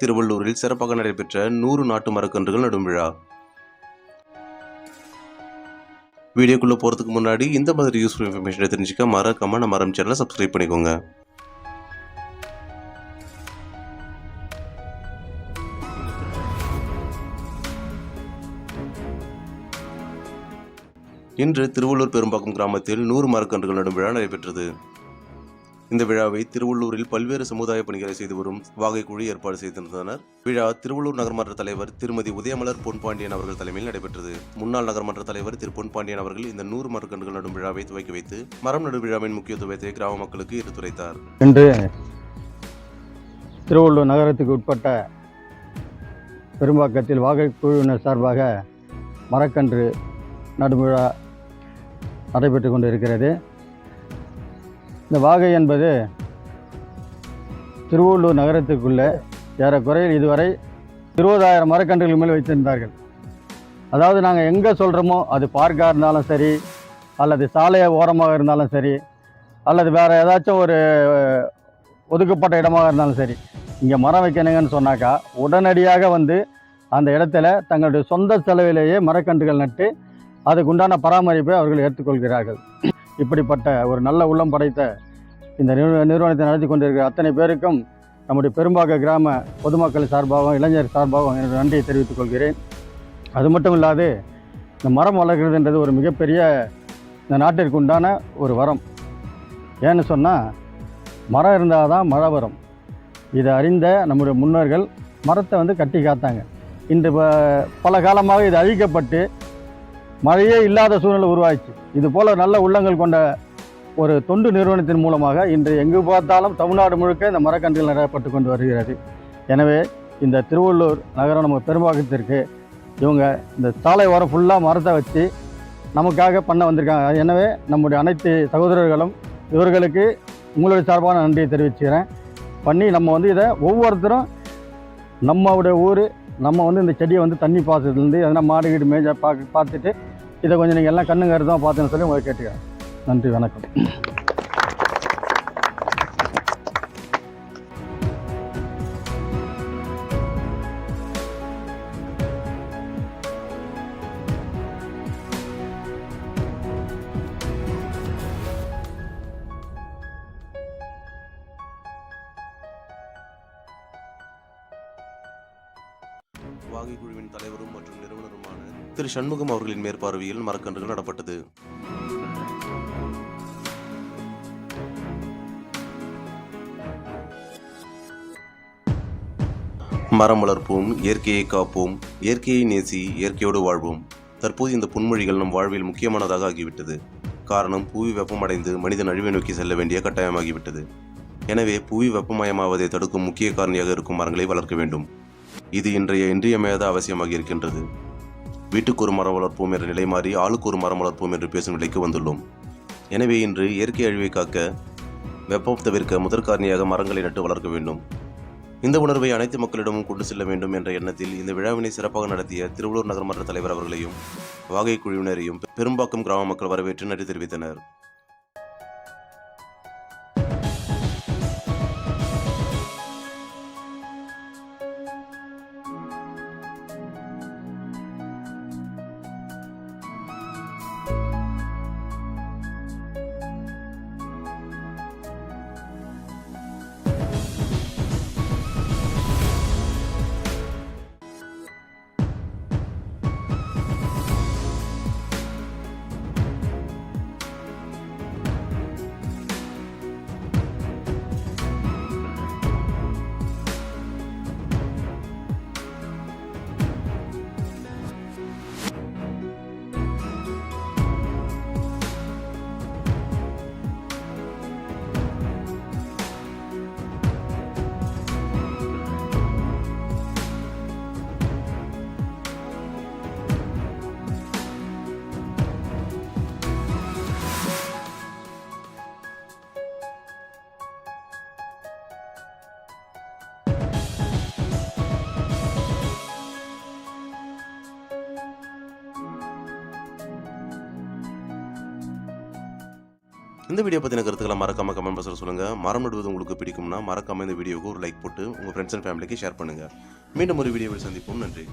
திருவள்ளூரில் சிறப்பாக நடைபெற்ற நூறு நாட்டு மரக்கன்றுகள் நடும் விழா. வீடியோக்குள்ளே போகிறதுக்கு முன்னாடி இந்த மாதிரி யூஸ்ஃபுல் இன்ஃபர்மேஷனை தெரிஞ்சுக்க மறக்காம நம்ம மரம் சேனலை சப்ஸ்கிரைப் பண்ணிக்கோங்க. இன்று திருவள்ளூர் பெரும்பாக்கம் கிராமத்தில் நூறு மரக்கன்றுகள் நடும் விழா நடைபெற்றது. இந்த விழாவை திருவள்ளூரில் பல்வேறு சமுதாய பணிகளை செய்து வரும் வாகைக்குழு ஏற்பாடு செய்திருந்தனர். விழா திருவள்ளூர் நகர்மன்ற தலைவர் திருமதி உதயமலர் பொன்பாண்டியன் அவர்கள் தலைமையில் நடைபெற்றது. முன்னாள் நகர்மன்ற தலைவர் திரு பொன்பாண்டியன் அவர்கள் இந்த நூறு மரக்கன்றுகள் நடும் விழாவை துவக்கி வைத்து மரம் நடும் விழாவின் முக்கியத்துவத்தை கிராம மக்களுக்கு எடுத்துரைத்தார். இன்று திருவள்ளூர் நகரத்துக்கு உட்பட்ட பெரும்பாக்கத்தில் வாகை குழுவினர் சார்பாக மரக்கன்று நடும் விழா நடைபெற்று கொண்டிருக்கிறது. இந்த வாகை என்பது திருவள்ளூர் நகரத்துக்குள்ளே ஏறக்குறையில் இதுவரை இருபதாயிரம் மரக்கன்றுகள் மேல் வைத்திருந்தார்கள். அதாவது நாங்கள் எங்கே சொல்கிறோமோ அது பார்க்காக இருந்தாலும் சரி அல்லது சாலையை ஓரமாக இருந்தாலும் சரி அல்லது வேறு ஏதாச்சும் ஒரு ஒதுக்கப்பட்ட இடமாக இருந்தாலும் சரி இங்கே மரம் வைக்கணுங்கன்னு சொன்னாக்கா உடனடியாக வந்து அந்த இடத்துல தங்களுடைய சொந்த செலவிலேயே மரக்கன்றுகள் நட்டு அதுக்குண்டான பராமரிப்பை அவர்கள் ஏற்றுக்கொள்கிறார்கள். இப்படிப்பட்ட ஒரு நல்ல உள்ளம் படைத்த இந்த நிறுவனத்தை நடத்தி கொண்டிருக்கிற அத்தனை பேருக்கும் நம்முடைய பெரும்பாக கிராம பொதுமக்கள் சார்பாகவும் இளைஞர் சார்பாகவும் என்னுடைய நன்றியை தெரிவித்துக் கொள்கிறேன். அது மட்டும் இல்லாது இந்த மரம் வளர்கிறதுன்றது ஒரு மிகப்பெரிய இந்த நாட்டிற்கு உண்டான ஒரு வரம். ஏன்னு சொன்னால் மரம் இருந்தால் தான் மழை வரும். இதை அறிந்த நம்முடைய முன்னோர்கள் மரத்தை வந்து கட்டி காத்தாங்க. இன்று ப- பல காலமாக இது அழிக்கப்பட்டு மழையே இல்லாத சூழ்நிலை உருவாச்சு இது போல நல்ல உள்ளங்கள் கொண்ட ஒரு தொண்டு நிறுவனத்தின் மூலமாக இன்று எங்கு பார்த்தாலும் தமிழ்நாடு முழுக்க இந்த மரக்கன்றுகள் நடப்பட்டு கொண்டு வருகிறது. எனவே இந்த திருவள்ளூர் நகரம் நம்ம பெரும்பாக்கத்திற்கு இவங்க இந்த சாலை ஓரம் ஃபுல்லாக மரத்தை வச்சு நமக்காக பண்ண வந்திருக்காங்க. எனவே நம்முடைய அனைத்து சகோதரர்களும் இவர்களுக்கு உங்களுடைய சார்பான நன்றியை தெரிவிச்சுக்கிறேன். பண்ணி நம்ம வந்து இதை ஒவ்வொருத்தரும் நம்மளுடைய ஊர் நம்ம வந்து இந்த செடியை வந்து தண்ணி பாசத்துலேருந்து எதனா மாடு கீடு மேய்ச்சா பார்க்க பார்த்துட்டு இதை கொஞ்சம் நீங்கள் எல்லாம் கண்ணு தான் பார்த்துன்னு சொல்லி உங்களை கேட்டுக்கிறேன். நன்றி வணக்கம். வாகை குழுவின் தலைவரும் மற்றும் நிறுவனருமான திரு சண்முகம் அவர்களின் மேற்பார்வையில் மரக்கன்றுகள் நடப்பட்டது. மரம் வளர்ப்போம் இயற்கையை காப்போம் இயற்கையை நேசி இயற்கையோடு வாழ்வோம். தற்போது இந்த புன்மொழிகள் நம் வாழ்வில் முக்கியமானதாக ஆகிவிட்டது. காரணம் புவி வெப்பமடைந்து மனிதன் அழிவை நோக்கி செல்ல வேண்டிய கட்டாயமாகிவிட்டது. எனவே புவி வெப்பமயமாவதை தடுக்கும் முக்கிய காரணியாக இருக்கும் மரங்களை வளர்க்க வேண்டும். இது இன்றைய இன்றியமையாத அவசியமாக இருக்கின்றது. வீட்டுக்கு ஒரு மரம் வளர்ப்போம் என்ற நிலை மாறி ஆளுக்கு ஒரு மரம் வளர்ப்போம் என்று பேசும் நிலைக்கு வந்துள்ளோம். எனவே இன்று இயற்கை அழிவை காக்க வெப்பம் தவிர்க்க முதற்காரணியாக மரங்களை நட்டு வளர்க்க வேண்டும். இந்த உணர்வை அனைத்து மக்களிடமும் கொண்டு செல்ல வேண்டும் என்ற எண்ணத்தில் இந்த விழாவினை சிறப்பாக நடத்திய திருவள்ளூர் நகர்மன்ற தலைவர் அவர்களையும் வாகை குழுவினரையும் பெரும்பாக்கம் கிராம மக்கள் வரவேற்று நன்றி தெரிவித்தனர். இந்த வீடியோ பற்றின கருத்துக்களை மறக்காம கமெண்ட் பாக்ஸில் சொல்லுங்கள் மரம் நடுவது உங்களுக்கு பிடிக்கும்னா மறக்காம இந்த வீடியோவுக்கு ஒரு லைக் போட்டு உங்கள் ஃப்ரெண்ட்ஸ் அண்ட் ஃபேமிலிக்கு ஷேர் பண்ணுங்கள் மீண்டும் ஒரு வீடியோவில் சந்திப்போம். நன்றி.